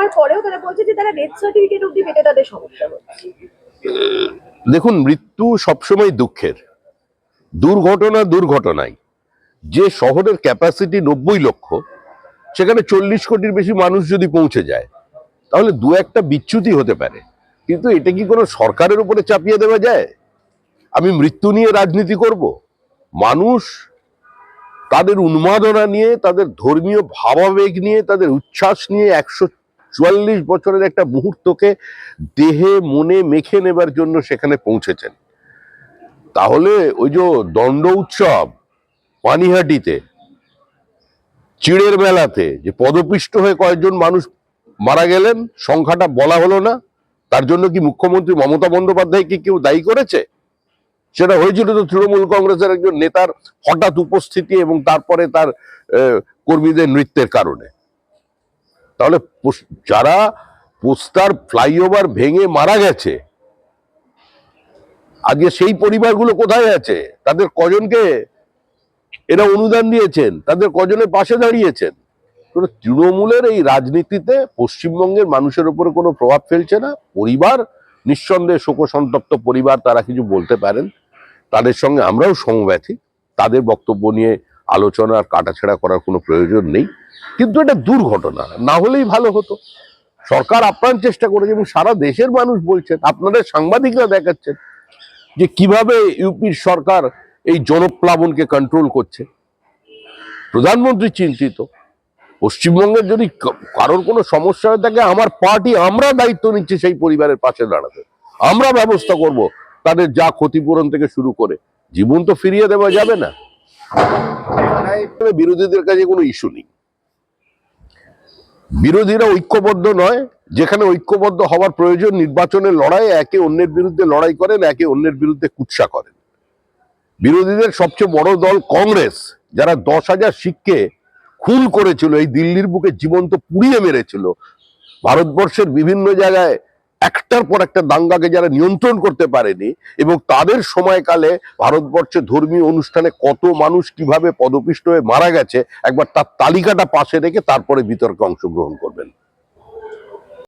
যাওয়ার পরেও তারা বলছে যে তারা ডেথ সার্টিফিকেট অব্দি পেতে তাদের সমস্যা হচ্ছে। দেখুন, মৃত্যু সবসময় দুঃখের। দুর্ঘটনা দুর্ঘটনাই। যে শহরের ক্যাপাসিটি নব্বই লক্ষ, সেখানে চল্লিশ কোটির বেশি মানুষ যদি পৌঁছে যায়, তাহলে দু একটা বিচ্যুতি হতে পারে। কিন্তু এটা কি কোনো সরকারের উপরে চাপিয়ে দেওয়া যায়? আমি মৃত্যু নিয়ে রাজনীতি করব? মানুষ তাদের উন্মাদনা নিয়ে, তাদের ধর্মীয় ভাবাবেগ নিয়ে, তাদের উচ্ছ্বাস নিয়ে একশো চুয়াল্লিশ বছরের একটা মুহূর্তকে দেহে, মনে, মেখে নেবার জন্য সেখানে পৌঁছেছেন। তাহলে ওই যে দণ্ড উৎসব পানিহাটিতে, চিড়ের মেলাতে, যে পদপিষ্ট হয়ে কয়েকজন মানুষ মারা গেলেন, সংখ্যাটা বলা হলো না, তার জন্য কি মুখ্যমন্ত্রী মমতা বন্দ্যোপাধ্যায়কে কেউ দায়ী করেছে? সেটা হয়েছিল তো তৃণমূল কংগ্রেসের একজন নেতার হঠাৎ উপস্থিতি এবং তারপরে তার কর্মীদের নৃত্যের কারণে। তাহলে যারা পোস্টার ফ্লাইওভার ভেঙে মারা গেছে আজকে সেই পরিবারগুলো কোথায় আছে? তাদের কজনকে এরা অনুদান দিয়েছেন, তাদের কজনের পাশে দাঁড়িয়েছেন। তৃণমূলের এই রাজনীতিতে পশ্চিমবঙ্গের মানুষের উপরে কোনো প্রভাব ফেলছে না? পরিবার, নিঃসন্দেহে শোকসন্তপ্ত পরিবার তারা কিছু বলতে পারেন। তাদের সঙ্গে আমরাও সমব্যথী তাদের বক্তব্য নিয়ে আলোচনা আর কাটাছেড়া করার কোনো প্রয়োজন নেই। কিন্তু এটা দুর্ঘটনা, না হলেই ভালো হতো। সরকার আপ্রাণ চেষ্টা করেছে এবং সারা দেশের মানুষ বলছেন, আপনাদের সাংবাদিকরা দেখাচ্ছেন যে কীভাবে ইউপির সরকার এই জনপ্লাবনকে কন্ট্রোল করছে। প্রধানমন্ত্রী চিন্তিত। পশ্চিমবঙ্গের যদি কারোর কোনো সমস্যা হয়ে থাকে, আমার পার্টি আমরা দায়িত্ব নিচ্ছি সেই পরিবারের পাশে দাঁড়াতে। আমরা ব্যবস্থা করব তাদের যা ক্ষতিপূরণ থেকে শুরু করে। জীবন তো ফিরিয়ে দেওয়া যাবে না। বিরোধীদের কাছে কোনো ইস্যু নেই। বিরোধীরা ঐক্যবদ্ধ নয়, যেখানে ঐক্যবদ্ধ হওয়ার প্রয়োজন নির্বাচনের লড়াই, একে অন্যের বিরুদ্ধে লড়াই করেন, একে অন্যের বিরুদ্ধে কুৎসা করেন। বিরোধীদের সবচেয়ে বড় দল কংগ্রেস, যারা দশ হাজার শিখকে খুন করেছিল, এই দিল্লির বুকে জীবন্ত পুড়িয়ে মেরেছিল। ভারতবর্ষের বিভিন্ন জায়গায় একটার পর একটা দাঙ্গাকে যারা নিয়ন্ত্রণ করতে পারেনি এবং তাদের সময়কালে ভারতবর্ষে ধর্মীয় অনুষ্ঠানে কত মানুষ কীভাবে পদপিষ্ট হয়ে মারা গেছে, একবার তার তালিকাটা পাশে রেখে তারপরে বিতর্কে অংশগ্রহণ করবেন।